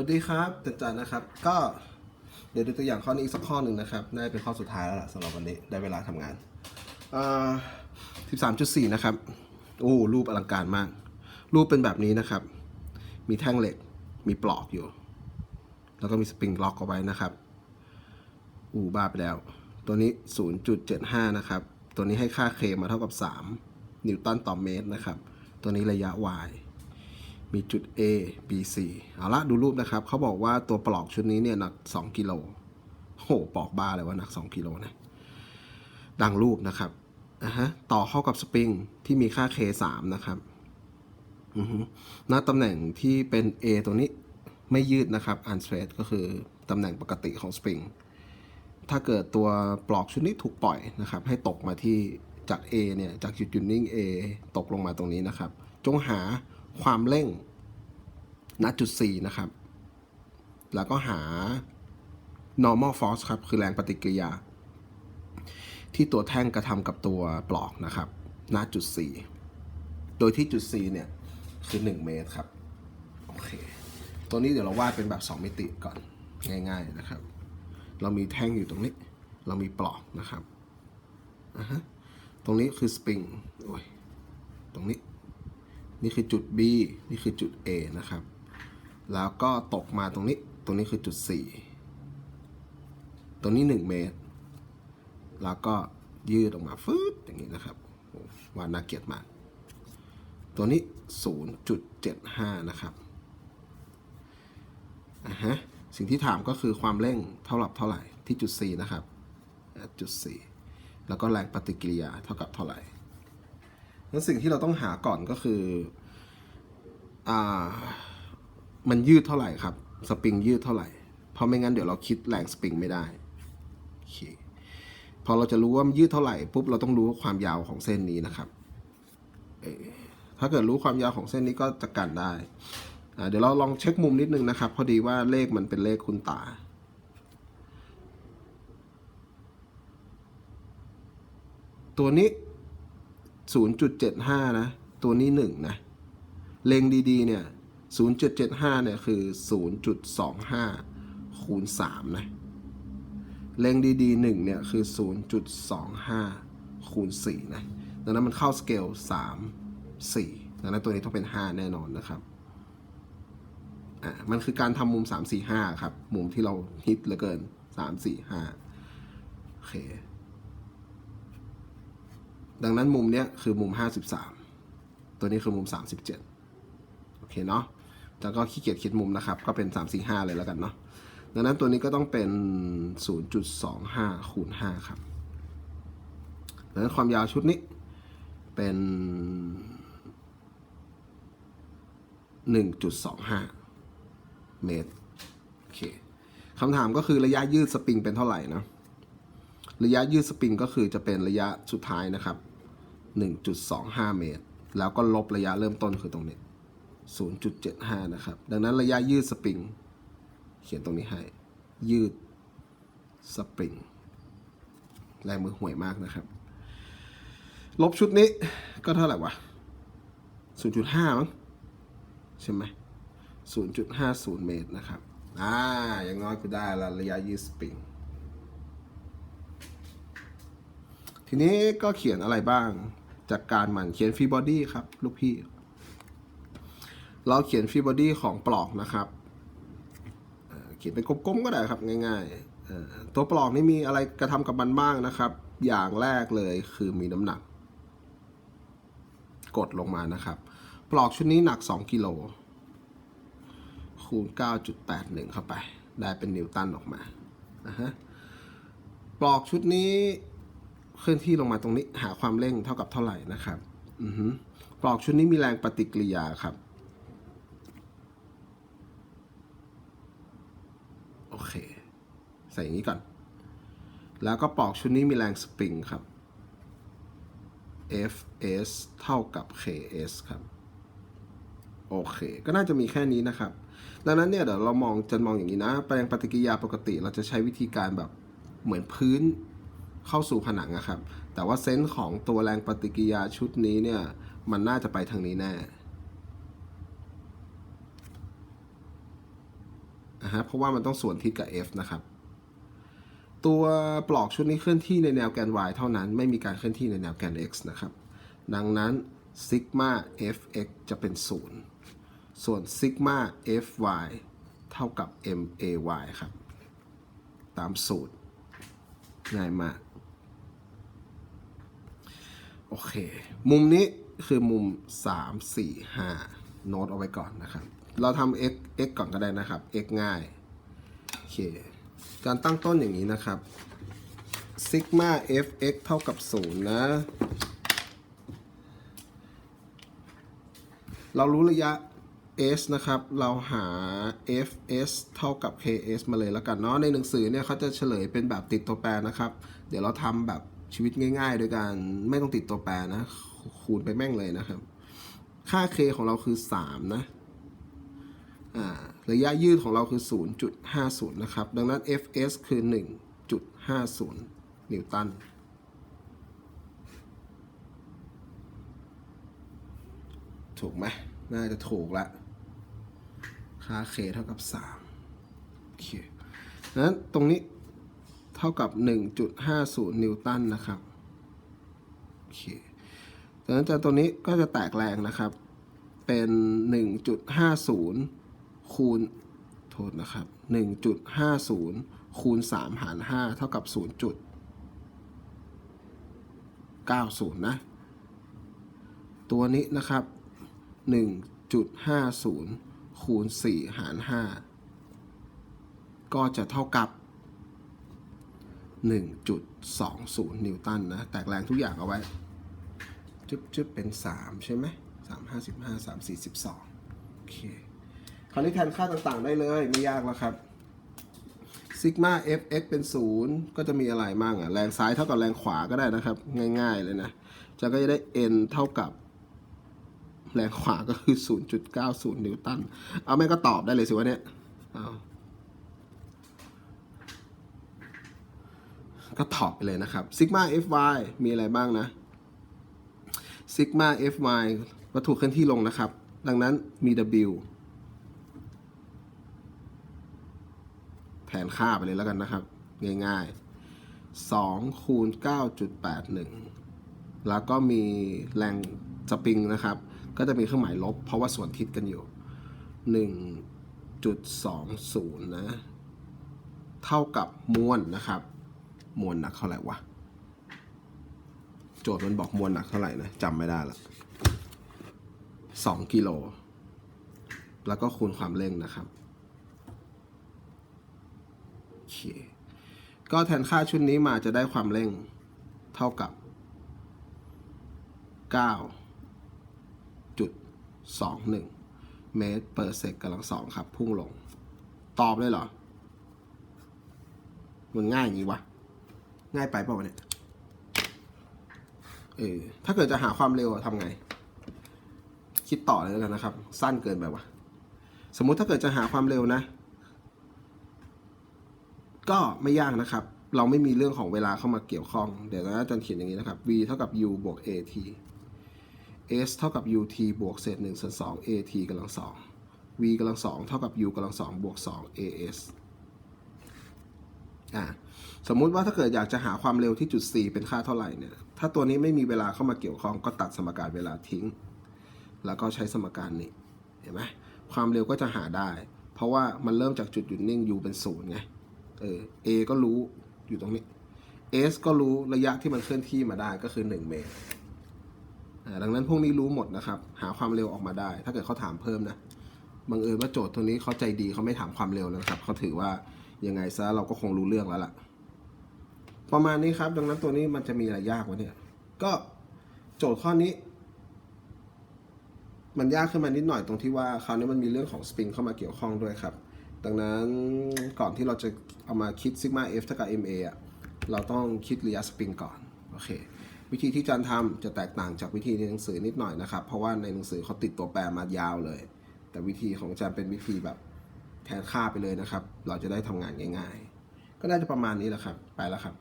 วัสดีครับจันจันนะครับ ก็เดี๋ยวดูตัวอย่างข้อนี้อีกสักข้อหนึ่งนะครับน่าจะเป็นข้อสุดท้ายแล้วล่ะสำหรับวันนี้ได้เวลาทำงานอ่า13.4นะครับโอ้รูปอลังการมาก รูปเป็นแบบนี้นะครับ มีแท่งเหล็กมีปลอกอยู่ แล้วก็มีสปริงล็อกเอาไว้นะครับอู้บ้าไปแล้ว ตัวนี้ 0.75 นะครับ ตัวนี้ให้ค่าเคมาเท่ากับ 3 นิวตันต่อเมตรนะครับ ตัวนี้ระยะ y มีจุด A B C เอาละดูรูปนะครับ เขาบอกว่าตัวปลอกชุดนี้เนี่ยหนัก 2 กิโลโหปลอกบ้าเลยว่าหนัก 2 กิโลนะ ดังรูปนะครับอะฮะต่อเข้ากับสปริงที่มีค่า K 3นะครับณตำแหน่งที่เป็น A ตัวนี้ไม่ยืดนะครับ unstraight ก็คือตำแหน่งปกติของสปริง ถ้าเกิดตัวปลอกชุดนี้ถูกปล่อยนะครับ ให้ตกมาที่จาก A เนี่ย จากจุดหยุดนิ่ง A ตกลงมาตรงนี้นะครับ จงหา ความเร่งณจุด 4 นะครับ แล้วก็หา normal force ครับ คือแรงปฏิกิริยา ที่ตัวแท่งกระทำกับตัวปลอกนะครับ ณจุด 4 โดยที่จุด4เนี่ย คือ 1 เมตรครับ โอเค ตัวนี้เดี๋ยวเราวาดเป็นแบบ 2 มิติก่อน ง่าย ๆนะครับ เรามีแท่งอยู่ตรงนี้ เรามีปลอกนะครับอะฮะตรงนี้คือสปริง โอ้ย ตรงนี้ นี่คือจุด B นี่คือจุด A นะครับ แล้วก็ตกมาตรงนี้ ตรงนี้คือจุด 4 ตรงนี้ 1 เมตร แล้วก็ยืดออกมาฟืดอย่างนี้นะครับวาน่าเกียดมาก ตัวนี้ 0.75 นะครับอะฮะ สิ่งที่ถามก็คือความเร่งเท่ากับเท่าไหร่ที่จุด C นะครับ จุด4แล้วก็แรงปฏิกิริยาเท่ากับเท่าไหร่ แล้วสิ่งที่เราต้องหาก่อนก็คืออ่ามันยืดเท่าไหร่ครับ สปริงยืดเท่าไหร่ เพราะไม่งั้นเดี๋ยวเราคิดแรงสปริงไม่ได้โอเคพอเราจะรู้ว่ามันยืดเท่าไหร่ปุ๊บเราต้องรู้ความยาวของเส้นนี้นะครับถ้าเกิดรู้ความยาวของเส้นนี้ก็จะกันได้ เดี๋ยวเราลองเช็คมุมนิดนึงนะครับ พอดีว่าเลขมันเป็นเลขคุณตาตัวนี้ 0.75 นะ ตัวนี้ 1 นะ เล็งดีๆ เนี่ย 0.75 เนี่ย คือ 0.25 คูณ 3 นะ เล็งดีๆ 1 เนี่ย คือ 0.25 คูณ 4 นะ ดังนั้นมันเข้าสเกล 3 4 ดังนั้นตัวนี้ต้องเป็น 5 แน่นอนนะครับ อ่ามันคือการทำมุม 3 4 5 ครับ มุมที่เราฮิตเหลือเกิน 3 4 5 โอเค ดังนั้นมุมเนี้ยคือมุม 53 ตัวนี้คือมุม 37 โอเคเนาะแต่ก็ขี้เกียจคิดมุมนะครับ ก็เป็น 3 4 5 เลยแล้วกันเนาะ ดังนั้นตัวนี้ก็ต้องเป็น 0.25 คูณ 5 ครับดังนั้นความยาวชุดนี้เป็น 1.25 เมตร โอเคคำถามก็คือระยะยืดสปริงเป็นเท่าไหร่นะ ระยะยืดสปริงก็คือจะเป็นระยะสุดท้ายนะครับ 1.25 เมตร แล้วก็ลบระยะเริ่มต้นคือตรงนี้ 0.75 นะครับ ดังนั้นระยะยืดสปริง เขียนตรงนี้ให้ ยืดสปริงลายมือห่วยมากนะครับ ลบชุดนี้ก็เท่าไหร่วะ 0.5 มั้งใช่ไหม 0.50 เมตรนะครับ อ่า อย่างน้อยก็ได้ละระยะยืดสปริง ทีนี้ก็เขียนอะไรบ้าง จากการหมั่นเขียนฟรีบอดี้ครับ ลูกพี่ เราเขียนฟรีบอดี้ของปลอกนะครับเเขียนเป็นกลมๆก็ได้ครับง่ายๆตัวปลอกนี่มีอะไรกระทำกับมันบ้างนะครับ อย่างแรกเลยคือมีน้ำหนัก กดลงมานะครับ ปลอกชุดนี้หนัก 2กิโลคูณ 9.81 เข้าไป ได้เป็นนิวตันออกมา ปลอกชุดนี้ เคลื่อนที่ลงมาตรงนี้หาความเร่งเท่ากับเท่าไหร่นะครับอือฮึปลอกชุดนี้มีแรงปฏิกิริยาครับ โอเค ใส่อย่างนี้ก่อน แล้วก็ปลอกชุดนี้มีแรงสปริงครับ Fs เท่ากับ Ks ครับ โอเค ก็น่าจะมีแค่นี้นะครับ ดังนั้นเนี่ยเดี๋ยวเรามองจะมองอย่างนี้นะ แปลงปฏิกิริยาปกติเราจะใช้วิธีการแบบเหมือนพื้น เข้าสู่ผนังอะครับ แต่ว่าเซนส์ของตัวแรงปฏิกิยาชุดนี้เนี่ย มันน่าจะไปทางนี้แน่นะฮะเพราะว่ามันต้องส่วนทิศกับ f นะครับ ตัวปลอกชุดนี้เคลื่อนที่ในแนวแกน y เท่านั้น ไม่มีการเคลื่อนที่ในแนวแกน x นะครับ ดังนั้นซิกมา fx จะเป็น 0 ส่วนซิกมา fy เท่ากับ may ครับ ตามสูตรง่ายมาก โอเค มุมนี้คือมุม 3 4 5 โน้ตเอาไว้ก่อนนะครับ เราทำ x x ก่อนก็ได้นะครับ x ง่าย โอเค การตั้งต้นอย่างนี้นะครับซิกมา fx เท่ากับ 0 นะ เรารู้ระยะ s นะครับ เราหา fs เท่ากับ ks มาเลยแล้วกันเนาะ ในหนังสือเนี่ยเขาจะเฉลยเป็นแบบติดตัวแปรนะครับ เดี๋ยวเราทำแบบ ชีวิตง่าย ๆ โดยการไม่ต้องติดตัวแปรนะ คูณไปแม่งเลยนะครับ ค่า k ของเราคือ 3 นะระยะยืดของเราคือ 0.50 นะครับ ดังนั้น fs คือ 1.50 นิวตัน ถูกไหม น่าจะถูกละ ค่า k เท่ากับ 3 โอเคดังนั้นตรงนี้ เท่ากับ 1.50 นิวตันนะครับโอเคดังนั้นจากตัวนี้ก็จะแตกแรงนะครับ เป็น 1.50 คูณ โทษนะครับ 1.50 คูณ 3 หาร 5 เท่ากับ 0.90 นะ ตัวนี้นะครับ 1.50 คูณ 4 หาร 5 ก็จะเท่ากับ 1.20 นิวตันนะ แตกแรงทุกอย่างเอาไว้ จึ๊บจึ๊บเป็น 3 ใช่ไหม3 55 3 42โอเค คราวนี้แทนค่าต่างๆได้เลย ไม่ยากแล้วครับซิกมา fx เป็น 0 ก็จะมีอะไรมั่งอะ แรงซ้ายเท่ากับแรงขวาก็ได้นะครับ ง่ายๆเลยนะจะก็จะได้ n เท่ากับ แรงขวาก็คือ 0.90 นิวตัน เอาแม่งก็ตอบได้เลยสิวะเนี่ยเอา ก็ตอบไปเลยนะครับซิกมา fy มีอะไรบ้างนะซิกมา fy วัตถุเคลื่อนที่ลงนะครับ ดังนั้นมี w แทนค่าไปเลยแล้วกันนะครับ ง่ายๆ2คูณ9.81 แล้วก็มีแรงสปริงนะครับ ก็จะมีเครื่องหมายลบ เพราะว่าส่วนทิศกันอยู่ 1.20 นะ เท่ากับมวลนะครับ มวลหนักเท่าไหร่วะ โจทย์มันบอกมวลหนักเท่าไหร่นะจำไม่ได้ละ2กิโล แล้วก็คูณความเร่งนะครับโอเคก็แทนค่าชุดนี้มาจะได้ความเร่งเท่ากับ 9.21 เมตรเปอร์เซกกำลังสองครับ พุ่งลง ตอบเลยเหรอ มันง่ายอย่างนี้วะ ง่ายไปเปล่าวะเนี่ย เออ ถ้าเกิดจะหาความเร็วทำไง คิดต่อเลยแล้วกันนะครับ สั้นเกินไปวะสมมุติถ้าเกิดจะหาความเร็วนะ ก็ไม่ยากนะครับ เราไม่มีเรื่องของเวลาเข้ามาเกี่ยวข้อง เดี๋ยวนะอาจารย์เขียนอย่างนี้นะครับ v เท่ากับ u บวก at s เท่ากับ ut บวกเศษ1ส่วน2 at กำลังสอง v กำลังสองเท่ากับ u กำลังสองบวก2 as อ่าสมมุติว่าถ้าเกิดอยากจะหาความเร็วที่จุด c เป็นค่าเท่าไหร่เนี่ย ถ้าตัวนี้ไม่มีเวลาเข้ามาเกี่ยวข้องก็ตัดสมการเวลาทิ้ง แล้วก็ใช้สมการนี้ เห็นไหมความเร็วก็จะหาได้ เพราะว่ามันเริ่มจากจุดหยุดนิ่ง u เป็นศูนย์ไง เออ a ก็รู้อยู่ตรงนี้ s ก็รู้ระยะที่มันเคลื่อนที่มาได้ก็คือ 1 เมตร ดังนั้นพวกนี้รู้หมดนะครับ หาความเร็วออกมาได้ ถ้าเกิดเขาถามเพิ่มนะ บังเอิญว่าโจทย์ตัวนี้เขาใจดีเขาไม่ถามความเร็วนะครับเขาถือว่า ยังไงซะเราก็คงรู้เรื่องแล้วล่ะ ประมาณนี้ครับ ดังนั้นตัวนี้มันจะมีอะไรยากวะเนี่ย ก็โจทย์ข้อนี้ มันยากขึ้นมานิดหน่อยตรงที่ว่าคราวนี้มันมีเรื่องของสปริงเข้ามาเกี่ยวข้องด้วยครับ ดังนั้นก่อนที่เราจะเอามาคิดซิกมา F เท่ากับ MA อะเราต้องคิดระยะสปริงก่อนโอเควิธีที่อาจารย์ทำจะแตกต่างจากวิธีในหนังสือนิดหน่อยนะครับ เพราะว่าในหนังสือเขาติดตัวแปรมายาวเลย แต่วิธีของอาจารย์เป็นวิธีแบบ แทนค่าไปเลยนะครับ เราจะได้ทำงานง่าย ๆ ก็น่าจะประมาณนี้แหละครับ ไปแล้วครับ